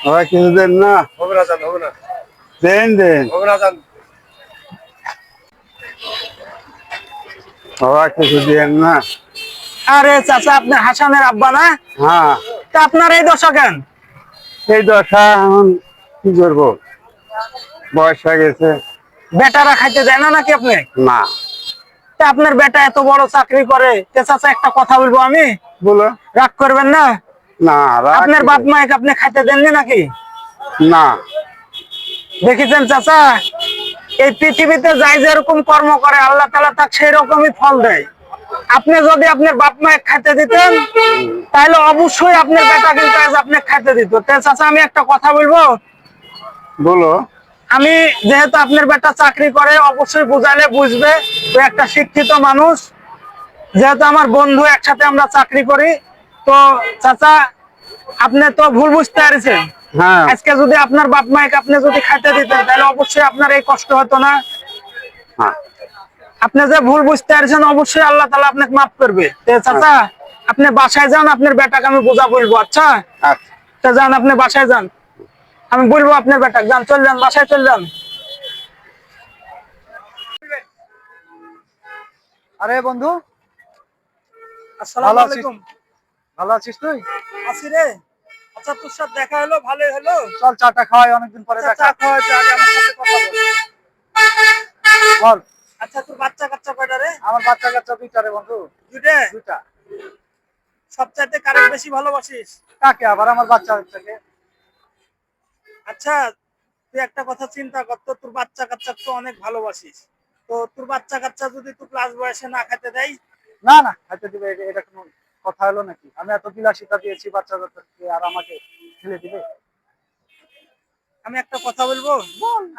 আবার কিছু দেন না। হবে না জান হবে না। দেন দেন। হবে না জান। আবার কিছু দেন না। আরে চাচা আপনি হাসানের আব্বা না? হ্যাঁ। তা আপনার এই দশা কেন? এই দশা এখন কি করব? বয়স হয়ে গেছে। বেটারা খাইতে দেয় না নাকি আপনি? না। তা আপনার বেটা এত বড় চাকরি করে তে চাচা একটা কথা বলব আমি? বলো। রাগ করবেন না? না আপনার বাপ মাকে আপনি খাইতে দেননি নাকি? না। দেখেছেন চাচা এই পৃথিবীতে যাই যেরকম কর্ম করে আল্লাহ তালা তাকে সেই রকমই ফল দেয়। আপনি যদি আপনার বাপ মায়ের খাইতে দিতেন তাহলে অবশ্যই আপনার বেটা কিন্তু আজ আপনি খাইতে দিত। চাচা আমি একটা কথা বলব? বলো। আমি যেহেতু আপনার বেটা চাকরি করে অবশ্যই বুঝালে বুঝবে। তো একটা শিক্ষিত মানুষ। যেহেতু আমার বন্ধু একসাথে আমরা চাকরি করি তো চাচা আপনি তো ভুল বুঝতে পারছেন। হ্যাঁ। আজকে যদি আপনার বাপ মাকে আপনি যদি খাইতে দিতেন তাহলে অবশ্যই আপনার এই কষ্ট হতো না। হ্যাঁ। আপনি যে ভুল বুঝতে পারছেন অবশ্যই আল্লাহ তালা আপনাকে মাফ করবে। তো চাচা আপনি বাসায় যান আপনার বেটাকে আমি বোঝা বলব আচ্ছা? আচ্ছা। তা যান আপনি বাসায় যান। আমি বলব আপনার বেটাকে যান চল যান বাসায় চল যান। আরে বন্ধু আসসালামু আলাইকুম। ভালো আছিস তুই? আছি রে। আচ্ছা তোর সাথে দেখা হলো ভালোই হলো। চল চাটা খাওয়াই অনেকদিন পরে আচ্ছা, দেখা। চা খাওয়া হয়েছে, আগে আমার সাথে কথা বল। বল। আচ্ছা তোর বাচ্চা কাচ্চা কয়টা রে? আমার বাচ্চা কাচ্চা দুইটা রে বন্ধু। দুইটা? দুইটা। সবচাইতে কারে বেশি ভালোবাসিস? কাকে আবার? আমার বাচ্চা বাচ্চাকে আচ্ছা তুই একটা কথা চিন্তা কর তো তোর বাচ্চা কাচ্চা তো অনেক ভালোবাসিস। তো তোর বাচ্চা কাচ্চা যদি তুই ক্লাস বয়সে না খেতে দেয়? না না খাইতে দিবে এটা কোনো কথা হলো নাকি? আমি এত বিলাসিতা দিয়েছি বাচ্চা বাচ্চাকে আর আমাকে ফেলে দিবে? আমি একটা কথা বলব?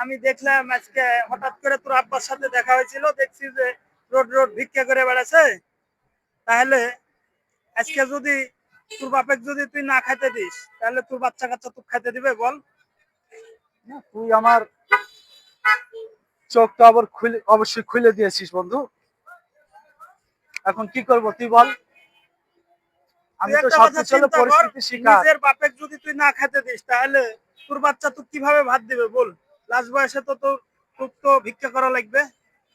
আমি দেখলাম আজকে হঠাৎ করে তোর আব্বার সাথে দেখা হয়েছিল দেখছি যে রোড রোড ভিক্ষা করে বেড়াচ্ছে। তাহলে আজকে যদি তোর বাপের যদি তুই না খাইতে দিস তাহলে তোর বাচ্চা কাচ্চা তুই খাইতে দিবে বল। তুই আমার চোখটা আবার খুলে অবশ্যই খুলে দিয়েছিস বন্ধু। এখন কি করব তুই বল। আমি তো একটা সব কথা কিছু হলো চিন্তা কর, পরিস্থিতি শিকার। নিজের বাপের যদি তুই না খেতে দিস তাহলে তোর বাচ্চা কীভাবে ভাত দিবে বল? লাস্ট বয়সে তো তোর তোর তো ভিক্ষা করা লাগবে।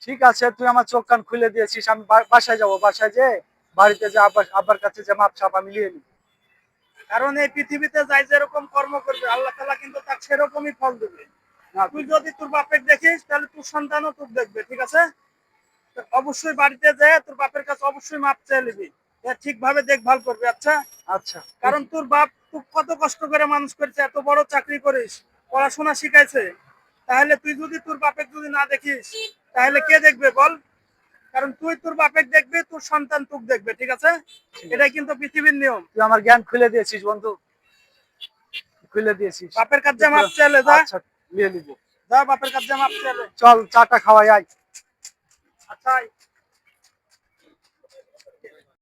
ঠিক আছে তুই আমার চোখ কান খুলে দিয়েছিস আমি বাসায় যাব বাসায় যে বাড়িতে যে আব্বার আব্বার কাছে যে মাপ ছাপা মিলিয়ে নি। কারণ এই পৃথিবীতে যাই যেরকম কর্ম করবে আল্লাহ তালা কিন্তু তাকে সেরকমই ফল দেবে। না, তুই যদি তোর বাপের দেখিস তাহলে তোর সন্তানও তোর দেখবে ঠিক আছে? অবশ্যই বাড়িতে যায় তোর বাপের কাছে অবশ্যই মাপ চেয়ে নিবি। ঠিকভাবে দেখভাল করবে আচ্ছা? আচ্ছা। কারণ তোর বাপ তুই কত কষ্ট করে মানুষ করেছে এত বড় চাকরি করিস পড়াশোনা শিখাইছে। তাহলে তুই যদি তোর বাপের যদি না দেখিস তাহলে কে দেখবে বল? কারণ তুই তোর বাপের দেখবে তোর সন্তান তোক দেখবে ঠিক আছে? এটাই কিন্তু পৃথিবীর নিয়ম। তুই আমার জ্ঞান খুলে দিয়েছিস বন্ধু। খুলে দিয়েছিস। বাপের কাছে মাপ চাইলে যা। আচ্ছা নিয়ে নিবো। যা বাপের কাছে মাপ চাইলে। চল চাটা খাওয়াই আয়। আচ্ছা।